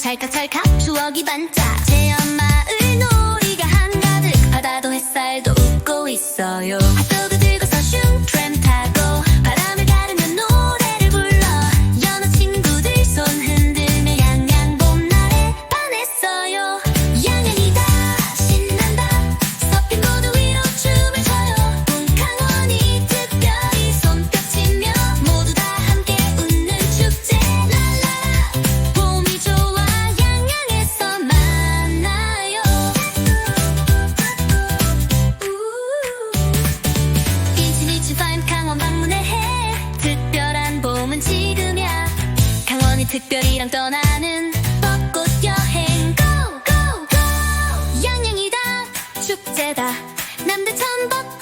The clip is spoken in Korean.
찰칵찰칵 추억이 반짝. 밤이 특별이랑 떠나는 벚꽃 여행. Go go go. 양양이다. 축제다. 남대천 벚꽃